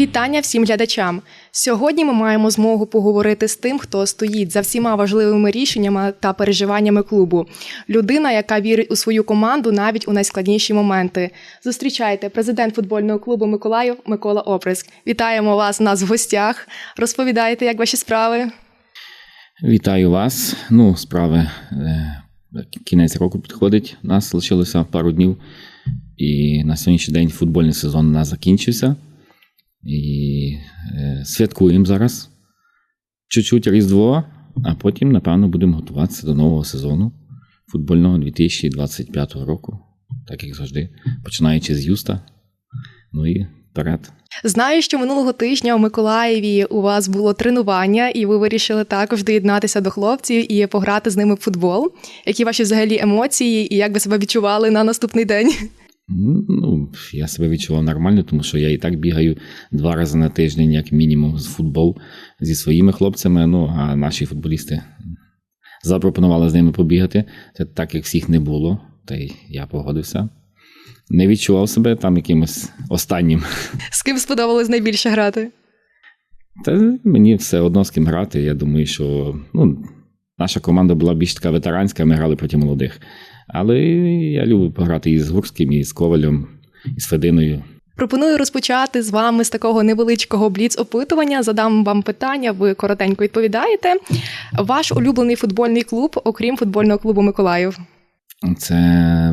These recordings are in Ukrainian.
Вітання всім глядачам. Сьогодні ми маємо змогу поговорити з тим, хто стоїть за всіма важливими рішеннями та переживаннями клубу. Людина, яка вірить у свою команду навіть у найскладніші моменти. Зустрічайте президент футбольного клубу Миколаїв Микола Оприск. Вітаємо вас у нас в гостях. Розповідайте, як ваші справи. Вітаю вас. Ну, справи е, кінець року підходить. У нас лишилося пару днів, і на сьогоднішній день футбольний сезон у нас закінчився. І е, святкуємо зараз чуть-чуть Різдво, а потім, напевно, будемо готуватися до нового сезону футбольного 2025 року, так як завжди, починаючи з Юста. Ну і вперед. Знаю, що минулого тижня у Миколаєві у вас було тренування, і ви вирішили також доєднатися до хлопців і пограти з ними в футбол. Які ваші взагалі емоції, і як ви себе відчували на наступний день? Ну, я себе відчував нормально, тому що я і так бігаю два рази на тиждень, як мінімум, з футбол зі своїми хлопцями. Ну, а наші футболісти запропонували з ними побігати. Це так, як всіх не було, та й я погодився. Не відчував себе там якимось останнім. З ким сподобалось найбільше грати? Та мені все одно з ким грати. Я думаю, що ну, наша команда була більш така ветеранська, ми грали проти молодих. Але я люблю пограти і з Гурським, і з Ковалем, і з Фединою. Пропоную розпочати з вами з такого невеличкого бліц-опитування. Задам вам питання, ви коротенько відповідаєте. Ваш улюблений футбольний клуб, окрім футбольного клубу Миколаїв? Це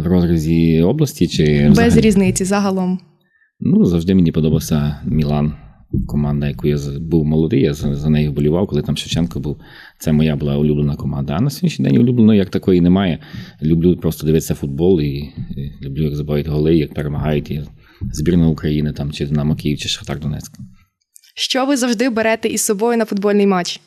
в розрізі області чи Без взагалі? різниці загалом. Ну, завжди мені подобався Мілан. Команда, яку я був молодий, я за, за нею вболівав, коли там Шевченко був. Це моя була улюблена команда. А на сьогоднішній день улюбленої як такої немає. Люблю просто дивитися футбол і, і люблю, як забивають голи, як перемагають і збірна України там, чи Динамо Київ, чи Шахтар Донецьк. Що ви завжди берете із собою на футбольний матч?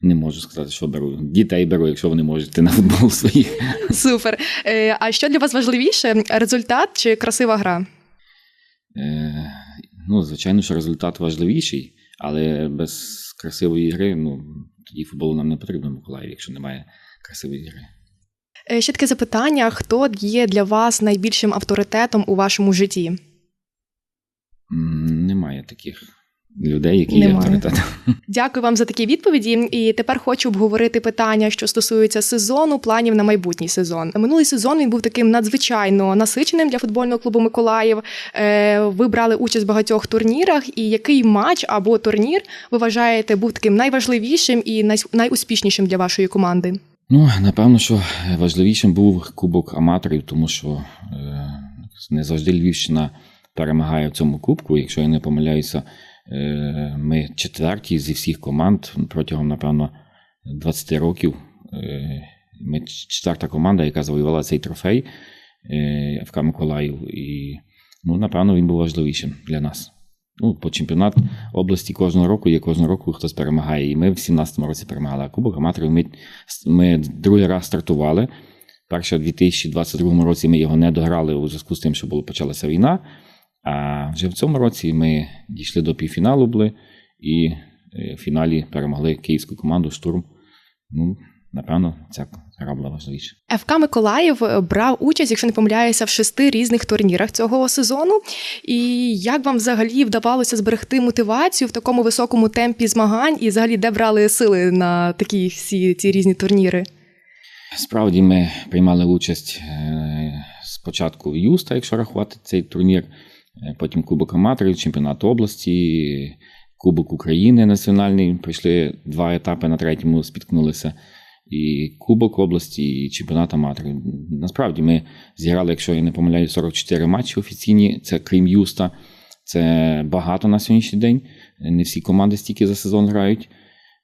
Не можу сказати, що беру. Дітей беру, якщо вони можуть йти на футбол своїх. Супер. Е, А що для вас важливіше: результат чи красива гра? Е, ну, звичайно, що результат важливіший, але без красивої гри, ну, тоді футболу нам не потрібно в Миколаїві, якщо немає красивої гри. Е, Ще таке запитання: хто є для вас найбільшим авторитетом у вашому житті? Немає таких людей, які є Немає. авторитетом. Дякую вам за такі відповіді. І тепер хочу обговорити питання, що стосуються сезону, планів на майбутній сезон. Минулий сезон він був таким надзвичайно насиченим для футбольного клубу Миколаїв. Е, Ви брали участь в багатьох турнірах. І який матч або турнір ви вважаєте був таким найважливішим і най- найуспішнішим для вашої команди? Ну, напевно, що важливішим був Кубок аматорів, тому що е, не завжди Львівщина перемагає в цьому кубку. Якщо я не помиляюся, ми четверті зі всіх команд протягом, напевно, 20 років. Е, ми четверта команда, яка завоювала цей трофей е, ФК Миколаїв. І, ну, напевно, він був важливішим для нас. Ну, по чемпіонат області кожного року є кожного року хтось перемагає. І ми в 17-му році перемагали. А Кубок аматорів ми, ми другий раз стартували. Перше, в 2022 році ми його не дограли у зв'язку з тим, що було почалася війна. А вже в цьому році ми дійшли до півфіналу були і е, в фіналі перемогли київську команду Штурм. Ну, напевно, ця гра була важливіша. ФК Миколаїв брав участь, якщо не помиляюся, в шести різних турнірах цього сезону. І як вам взагалі вдавалося зберегти мотивацію в такому високому темпі змагань, і взагалі де брали сили на такі всі ці різні турніри? Справді ми приймали участь е, спочатку в Юста, якщо рахувати цей турнір, потім Кубок аматорів, чемпіонат області, Кубок України національний. Пройшли два етапи, на третьому спіткнулися. І Кубок області, і чемпіонат аматорів. Насправді ми зіграли, якщо я не помиляю, 44 матчі офіційні, це крім Юста. Це багато на сьогоднішній день. Не всі команди стільки за сезон грають.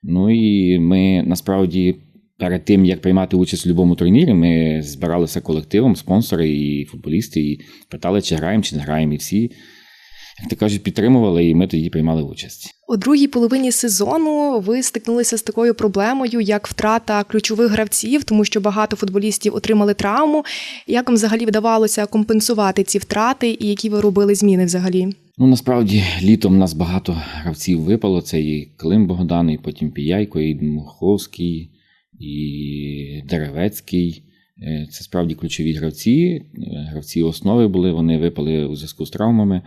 Ну і ми насправді перед тим, як приймати участь в будь-якому турнірі, ми збиралися колективом, спонсори і футболісти, і питали, чи граємо, чи не граємо. І всі, як то кажуть, підтримували, і ми тоді приймали участь. У другій половині сезону ви стикнулися з такою проблемою, як втрата ключових гравців, тому що багато футболістів отримали травму. Як вам взагалі вдавалося компенсувати ці втрати, і які ви робили зміни взагалі? Ну, насправді, літом нас багато гравців випало. Це і Клим Богдан, і потім Піяйко, і Муховський, і Деревецький. Е, Це справді ключові гравці. Е, Гравці основи були, вони випали у зв'язку з травмами.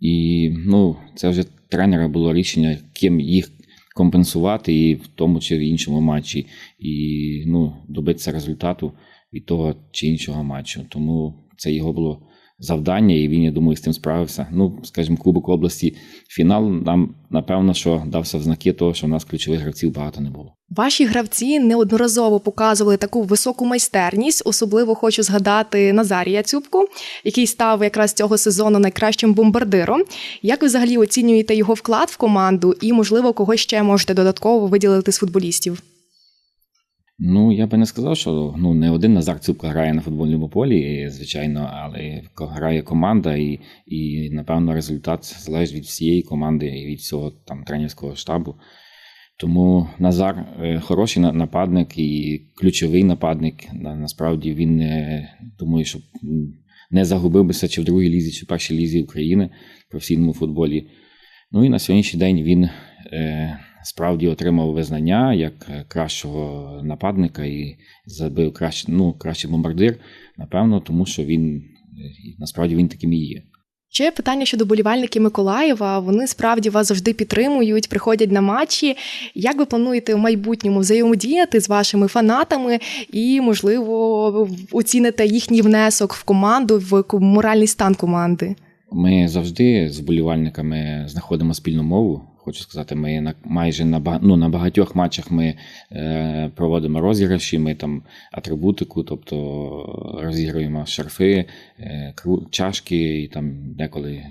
І ну, це вже тренера було рішення, ким їх компенсувати, і в тому чи в іншому матчі, і ну, добитися результату від того чи іншого матчу. Тому це його було завдання, і він, я думаю, з тим справився. Ну, скажімо, Кубок області фінал нам напевно, що дався в знаки того, що в нас ключових гравців багато не було. Ваші гравці неодноразово показували таку високу майстерність. Особливо хочу згадати Назарія Цюбку, який став якраз цього сезону найкращим бомбардиром. Як ви взагалі оцінюєте його вклад в команду, і можливо, кого ще можете додатково виділити з футболістів? Ну, я би не сказав, що ну, не один Назар Цюбка грає на футбольному полі, звичайно, але грає команда, і, і напевно, результат залежить від всієї команди і від всього там тренерського штабу. Тому Назар е, хороший нападник і ключовий нападник. Насправді він не думаю, що не загубив бися чи в другій лізі, чи в першій лізі України в професійному футболі. Ну і на сьогоднішній день він е, справді отримав визнання як кращого нападника і забив краще, ну, кращий бомбардир, напевно, тому що він насправді він таким і є. Ще питання щодо болівальників Миколаєва. Вони справді вас завжди підтримують, приходять на матчі. Як ви плануєте в майбутньому взаємодіяти з вашими фанатами і, можливо, оціните їхній внесок в команду, в моральний стан команди? Ми завжди з болівальниками знаходимо спільну мову. Хочу сказати, ми на майже на ну, на багатьох матчах ми е, проводимо розіграші, ми там атрибутику, тобто розігруємо шарфи, е, чашки, і там деколи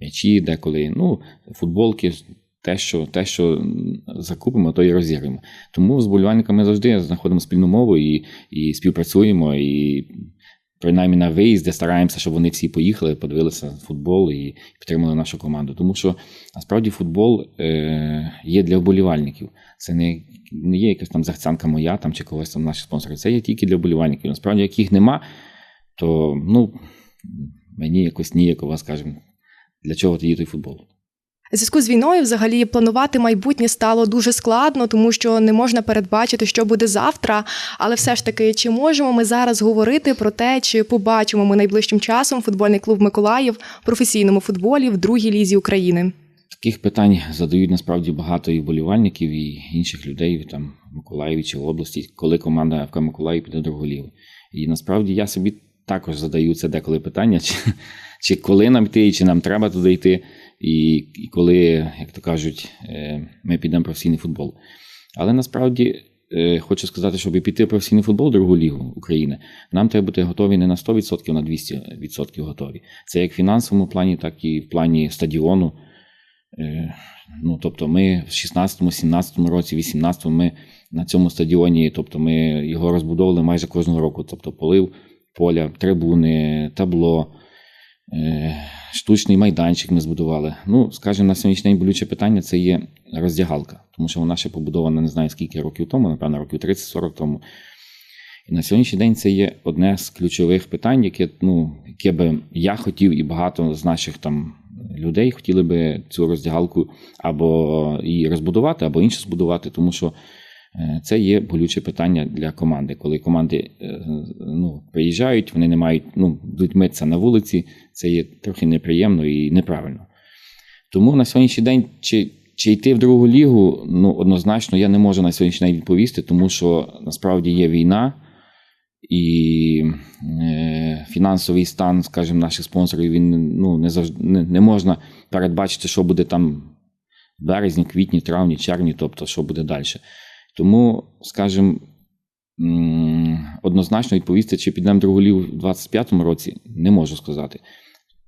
м'ячі, деколи ну, футболки. Те, що те, що закупимо, то і розіграємо. Тому з болівальниками завжди знаходимо спільну мову і і співпрацюємо. І принаймні на виїзді стараємося, щоб вони всі поїхали, подивилися футбол і підтримали нашу команду. Тому що насправді футбол е, є для вболівальників. Це не не є якась там захцянка моя там чи когось там наші спонсори. Це є тільки для вболівальників. Насправді, як їх нема, то ну, мені якось ніяково, скажімо, для чого тоді той футбол. Зв'язку з війною, взагалі, планувати майбутнє стало дуже складно, тому що не можна передбачити, що буде завтра. Але все ж таки, чи можемо ми зараз говорити про те, чи побачимо ми найближчим часом футбольний клуб Миколаїв в професійному футболі в другій лізі України? Таких питань задають насправді багато і вболівальників, і інших людей там в Миколаєві чи в області, коли команда ФК Миколаїв піде другу лігу. І насправді я собі також задаю це деколи питання, чи, чи коли нам йти, чи нам треба туди йти і і коли, як то кажуть, е, ми підемо в професійний футбол. Але насправді е, хочу сказати, щоб піти в професійний футбол, другу лігу України, нам треба бути готові не на 100%, а на 200% готові. Це як в фінансовому плані, так і в плані стадіону. Е, ну, Тобто, ми в 16, 17 році, 18 ми на цьому стадіоні, тобто ми його розбудовували майже кожного року. Тобто полив поля, трибуни, табло. Е, штучний майданчик ми збудували. Ну, скажімо, на сьогоднішній день болюче питання це є роздягалка, тому що вона ще побудована не знаю скільки років тому, напевно, років 30-40 тому. І на сьогоднішній день це є одне з ключових питань, яке ну, яке би я хотів, і багато з наших там людей хотіли би цю роздягалку або її розбудувати, або інше збудувати, тому що це є болюче питання для команди. Коли команди е, ну, приїжджають, вони не мають ну, митися на вулиці, це є трохи неприємно і неправильно. Тому на сьогоднішній день чи чи йти в другу лігу, ну однозначно я не можу на сьогоднішній день відповісти, тому що насправді є війна і е, фінансовий стан, скажімо, наших спонсорів він ну, не завжди не, не можна передбачити, що буде там в березні, квітні, травні, червні, тобто що буде далі. Тому, скажімо, однозначно відповісти, чи підемо другу лігу в 25-му році, не можу сказати.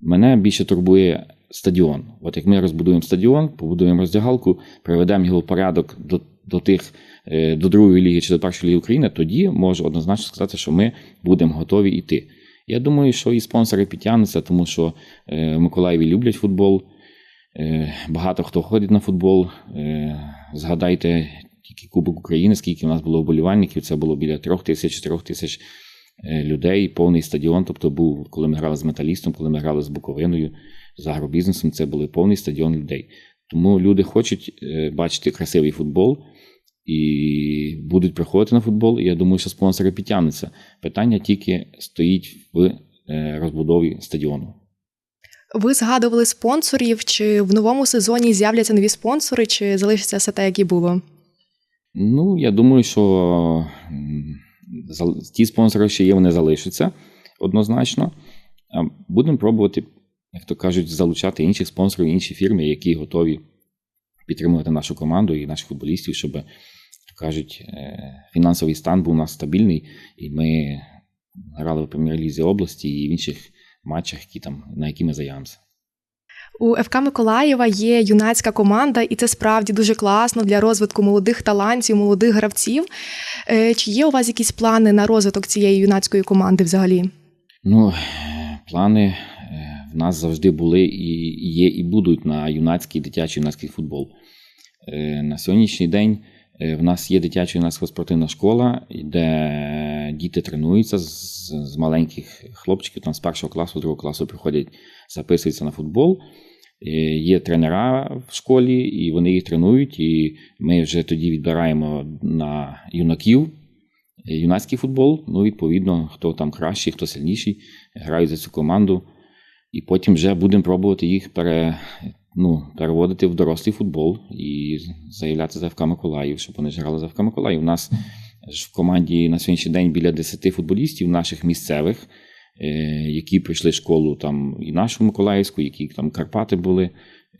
Мене більше турбує стадіон. От як ми розбудуємо стадіон, побудуємо роздягалку, приведемо його в порядок до до тих, е, до другої ліги чи до першої ліги України, тоді можу однозначно сказати, що ми будемо готові йти. Я думаю, що і спонсори підтягнуться, тому що е, в Миколаєві люблять футбол. Е, багато хто ходить на футбол. Згадайте тільки Кубок України, скільки у нас було вболівальників, це було біля трьох тисяч, чотирьох тисяч е, людей, повний стадіон. Тобто, був, коли ми грали з металістом, коли ми грали з Буковиною, з агробізнесом, це був повний стадіон людей. Тому люди хочуть е, бачити красивий футбол і будуть приходити на футбол. І я думаю, що спонсори підтягнуться. Питання тільки стоїть в е, розбудові стадіону. Ви згадували спонсорів, чи в новому сезоні з'являться нові спонсори, чи залишиться все те, як і було? Ну, я думаю, що ті спонсори, що є, вони залишаться однозначно. Будемо пробувати, як то кажуть, залучати інших спонсорів, інші фірми, які готові підтримувати нашу команду і наших футболістів, щоб, як то кажуть, е, фінансовий стан був у нас стабільний, і ми грали в прем'єр-лізі області і в інших матчах, які там, на які ми заявимося. У ФК Миколаєва є юнацька команда, і це справді дуже класно для розвитку молодих талантів, молодих гравців. Е, Чи є у вас якісь плани на розвиток цієї юнацької команди взагалі? Ну, е, плани е, в нас завжди були і є, і будуть на юнацький дитячий юнацький футбол. На сьогоднішній день в нас є дитяча юнацька спортивна школа, де діти тренуються з маленьких хлопчиків, там з першого класу, другого класу приходять, записуються на футбол. Е, Є тренера в школі, і вони їх тренують. І ми вже тоді відбираємо на юнаків е, юнацький футбол. Ну, відповідно, хто там кращий, хто сильніший, грають за цю команду. І потім вже будемо пробувати їх пере, ну, переводити в дорослий футбол і заявляти за ФК Миколаїв, щоб вони грали за ФК Миколаїв. У нас в команді на сьогоднішній день біля 10 футболістів наших місцевих, які прийшли в школу там і нашу Миколаївську, які там Карпати були.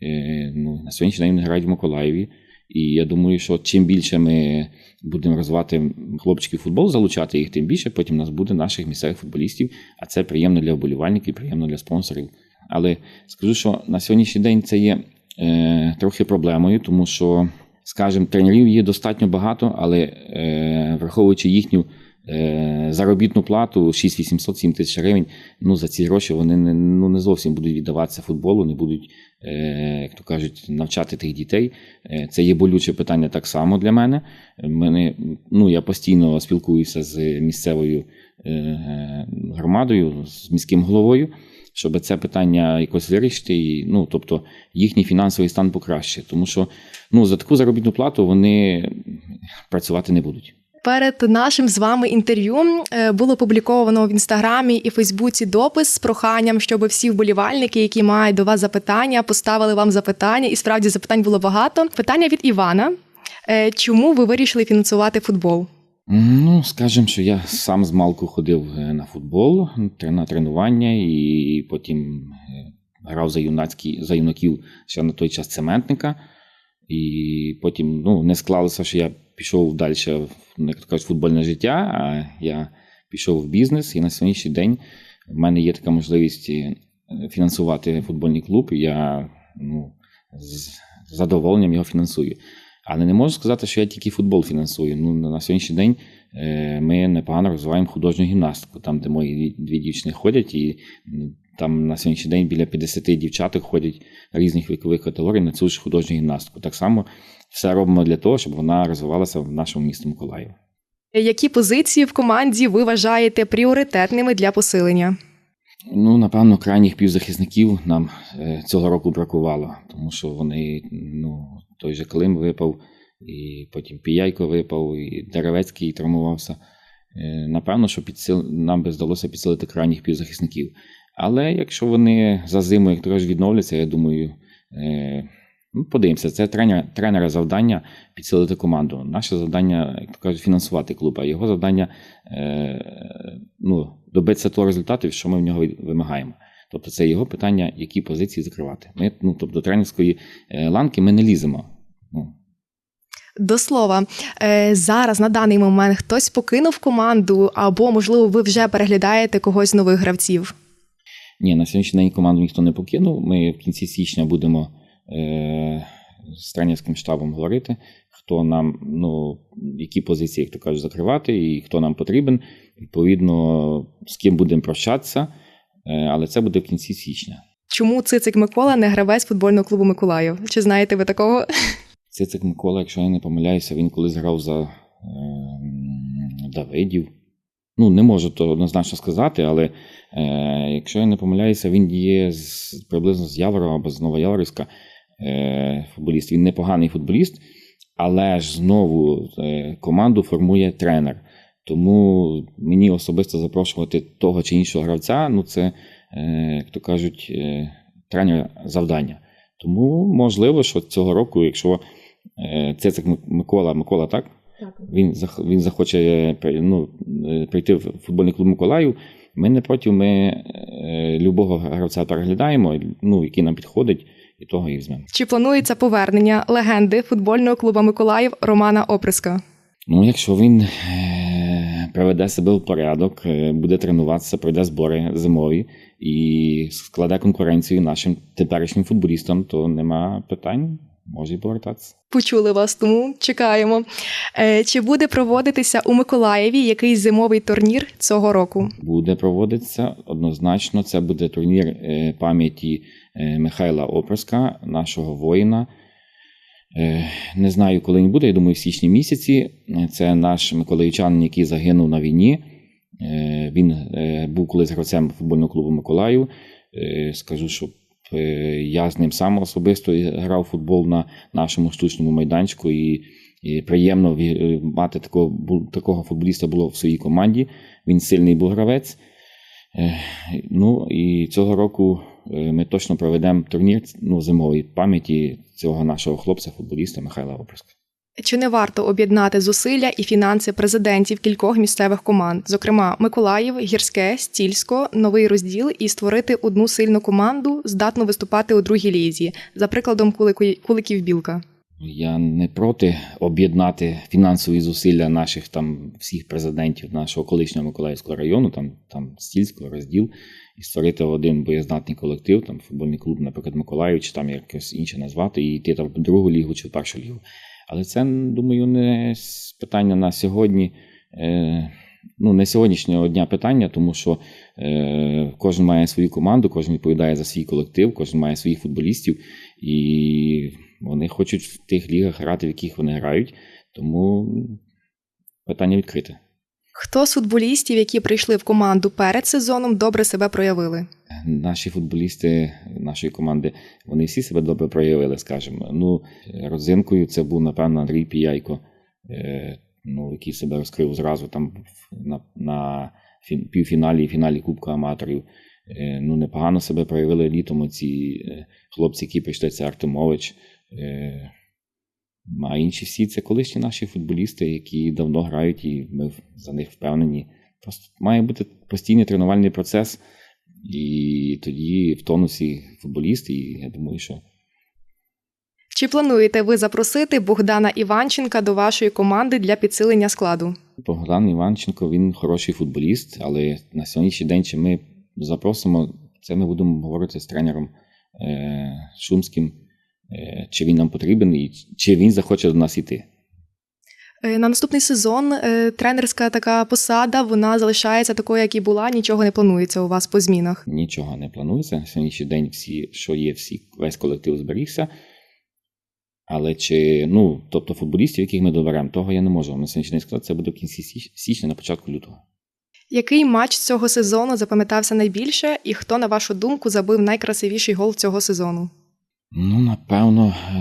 Е, ну, на сьогоднішній день грають в Миколаєві. І я думаю, що чим більше ми будемо розвивати хлопчиків футбол, залучати їх, тим більше потім у нас буде наших місцевих футболістів, а це приємно для вболівальників, приємно для спонсорів. Але скажу, що на сьогоднішній день це є е, трохи проблемою, тому що, скажімо, тренерів є достатньо багато, але е, враховуючи їхню е, заробітну плату 6800 7 тисяч гривень, ну за ці гроші вони не, ну, не зовсім будуть віддаватися футболу, не будуть, е, як то кажуть, навчати тих дітей. Е, Це є болюче питання так само для мене. Мене, ну, я постійно спілкуюся з місцевою е, громадою, з міським головою, щоб це питання якось вирішити, і, ну, тобто їхній фінансовий стан покращити. Тому що ну, за таку заробітну плату вони працювати не будуть. Перед нашим з вами інтерв'ю е, було опубліковано в інстаграмі і Фейсбуці допис з проханням, щоб всі вболівальники, які мають до вас запитання, поставили вам запитання. І справді запитань було багато. Питання від Івана: Е, чому ви вирішили фінансувати футбол? Ну, скажімо, що я сам з малку ходив е, на футбол, на тренування, і потім грав за юнацькі, за юнаків ще на той час цементника. І потім ну, не склалося, що я пішов далі як то кажуть, футбольне життя, а я пішов в бізнес, і на сьогоднішній день в мене є така можливість е, фінансувати футбольний клуб. І я ну, з задоволенням його фінансую. Але не можу сказати, що я тільки футбол фінансую. Ну, на сьогоднішній день е, ми непогано розвиваємо художню гімнастику, там, де мої дві дівчини ходять, і там на сьогоднішній день біля 50 дівчаток ходять різних вікових категорій на цю ж художню гімнастику. Так само все робимо для того, щоб вона розвивалася в нашому місті Миколаїв. Які позиції в команді ви вважаєте пріоритетними для посилення? Ну, напевно, крайніх півзахисників нам е, цього року бракувало, тому що вони, ну, той же Клим випав, і потім Піяйко випав, і Деревецький травмувався. Е, Напевно, що підсил... нам би здалося підсилити крайніх півзахисників. Але якщо вони за зиму як трошки відновляться, я думаю, е, ну, подивимося, це тренер, тренера завдання підсилити команду. Наше завдання, як то кажуть, фінансувати клуб, а його завдання е, ну, добитися того результату, що ми в нього вимагаємо. Тобто це його питання, які позиції закривати. Ми, ну, тобто, до тренерської е, ланки ми не ліземо. Ну, До слова, зараз на даний момент хтось покинув команду, або, можливо, ви вже переглядаєте когось з нових гравців. Ні, на сьогоднішній день команду ніхто не покинув. Ми в кінці січня будемо е, з тренерським штабом говорити, хто нам, ну, які позиції, як то кажуть, закривати, і хто нам потрібен. Відповідно, з ким будемо прощатися, е, але це буде в кінці січня. Чому Цицик Микола не гравець футбольного клубу Миколаїв? Чи знаєте ви такого? Цицик Микола, якщо я не помиляюся, він колись грав за е, Давидів. Ну, не можу то однозначно сказати, але е, якщо я не помиляюся, він є з, приблизно з Явора або з Новояворівська е, футболіст. Він непоганий футболіст, але ж знову е, команду формує тренер. Тому мені особисто запрошувати того чи іншого гравця, ну це, е, як то кажуть, е, тренера завдання. Тому можливо, що цього року, якщо е, Цицик Микола, Микола, так? Він, зах- він захоче е, ну, е, прийти в футбольний клуб Миколаїв. Ми не проти, ми е, любого гравця переглядаємо, ну, який нам підходить, і того і візьмемо. Чи планується повернення легенди футбольного клубу Миколаїв Романа Оприска? Ну, якщо він е, приведе себе в порядок, е, буде тренуватися, пройде збори зимові і складе конкуренцію нашим теперішнім футболістам, то нема питань, може повертатися. Почули вас, тому чекаємо. Е, Чи буде проводитися у Миколаєві якийсь зимовий турнір цього року? Буде проводитися однозначно. Це буде турнір е, пам'яті е, Михайла Опроска, нашого воїна. Не знаю, коли він буде. Я думаю, в січні місяці. Це наш миколаївчанин, який загинув на війні. Він був колись гравцем футбольного клубу Миколаїв. Скажу, що я з ним сам особисто грав футбол на нашому штучному майданчику, і, і приємно е, мати такого, такого футболіста було в своїй команді. Він сильний був гравець. Е, Ну і цього року е, ми точно проведемо турнір ну, зимової пам'яті цього нашого хлопця-футболіста Михайла Оприска. Чи не варто об'єднати зусилля і фінанси президентів кількох місцевих команд, зокрема Миколаїв, Гірське, Стільсько, новий розділ, і створити одну сильну команду, здатну виступати у другій лізі, за прикладом Куликів Білка? Я не проти об'єднати фінансові зусилля наших там всіх президентів нашого колишнього Миколаївського району, там, там стільського розділ, і створити один боєздатний колектив, там футбольний клуб, наприклад, Миколаїв, чи там якось інше назвати, і йти там в другу лігу чи в першу лігу. Але це, думаю, не питання на сьогодні. Е, ну, не сьогоднішнього дня питання, тому що е, кожен має свою команду, кожен відповідає за свій колектив, кожен має своїх футболістів, і вони хочуть в тих лігах грати, в яких вони грають. Тому питання відкрите. Хто з футболістів, які прийшли в команду перед сезоном, добре себе проявили? Наші футболісти нашої команди вони всі себе добре проявили, скажімо. Ну, родзинкою це був, напевно, Андрій Піяйко, е, ну, який себе розкрив зразу там на, на півфіналі і фіналі Кубка аматорів. Е, ну, непогано себе проявили літом ці е, хлопці, які прийшли, це Артемович. А інші всі це колишні наші футболісти, які давно грають, і ми за них впевнені. Просто має бути постійний тренувальний процес. І тоді в тонусі футболіст, і я думаю, що Чи плануєте ви запросити Богдана Іванченка до вашої команди для підсилення складу? Богдан Іванченко він хороший футболіст, але на сьогоднішній день чи ми запросимо, це ми будемо говорити з тренером е, Шумським, чи він нам потрібен, і чи він захоче до нас йти. Е, На наступний сезон е, тренерська така посада вона залишається такою, як і була. Нічого не планується у вас по змінах. Нічого не планується. На сьогоднішній день всі, що є, всі, весь колектив зберігся. Але чи, ну, тобто футболістів, яких ми доберемо, того я не можу на сьогоднішній день сказати, це буде в кінці січня, на початку лютого. Який матч цього сезону запам'ятався найбільше, і хто, на вашу думку, забив найкрасивіший гол цього сезону? Ну, напевно, е,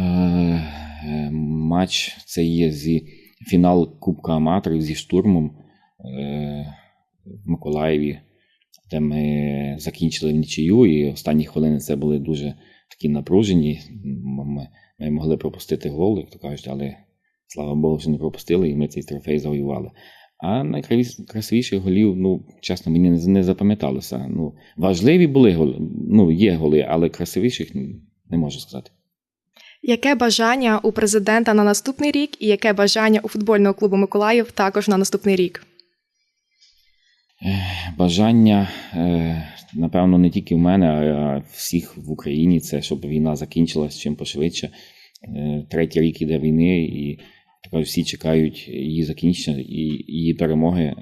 е, матч це є зі фінал Кубка аматорів зі штурмом е, в Миколаєві, де ми закінчили нічию, і останні хвилини це були дуже такі напружені. Ми, ми могли пропустити гол, як то кажуть, але слава Богу, що не пропустили, і ми цей трофей завоювали. А найкрасивіших голів, ну, чесно, мені не запам'яталося. Ну, важливі були голи, ну, є голи, але красивіших не можу сказати. Яке бажання у президента на наступний рік, і яке бажання у футбольного клубу Миколаїв також на наступний рік? Бажання, е, напевно, не тільки в мене, а всіх в Україні це щоб війна закінчилась чим пошвидше. Е, Третій рік іде війни, і так всі чекають її закінчення і її перемоги.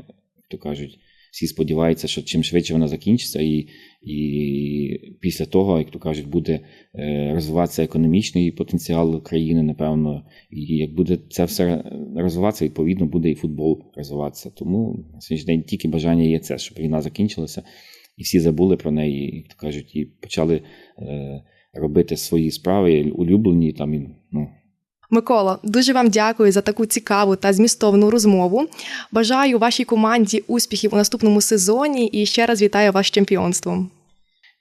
То кажуть, всі сподіваються, що чим швидше вона закінчиться, і, і після того, як то кажуть, буде е, розвиватися економічний потенціал країни, напевно, і як буде це все розвиватися, відповідно буде і футбол розвиватися. Тому на сьогоднішній день тільки бажання є це, щоб війна закінчилася, і всі забули про неї, як то кажуть, і почали е, робити свої справи улюблені там ну. Микола, дуже вам дякую за таку цікаву та змістовну розмову. Бажаю вашій команді успіхів у наступному сезоні і ще раз вітаю вас з чемпіонством.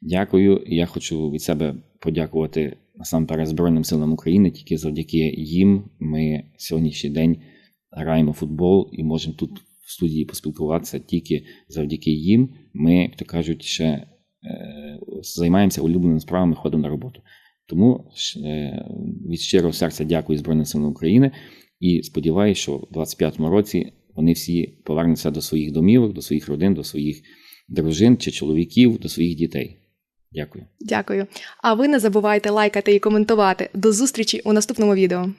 Дякую. Я хочу від себе подякувати насамперед Збройним силам України. Тільки завдяки їм ми сьогоднішній день граємо футбол і можемо тут в студії поспілкуватися. Тільки завдяки їм ми, як то кажуть, ще е, займаємося улюбленими справами, ходимо на роботу. Тому е, від щирого серця дякую Збройним силам України і сподіваюся, що в 25-му році вони всі повернуться до своїх домівок, до своїх родин, до своїх дружин чи чоловіків, до своїх дітей. Дякую. Дякую. А ви не забувайте лайкати і коментувати. До зустрічі у наступному відео.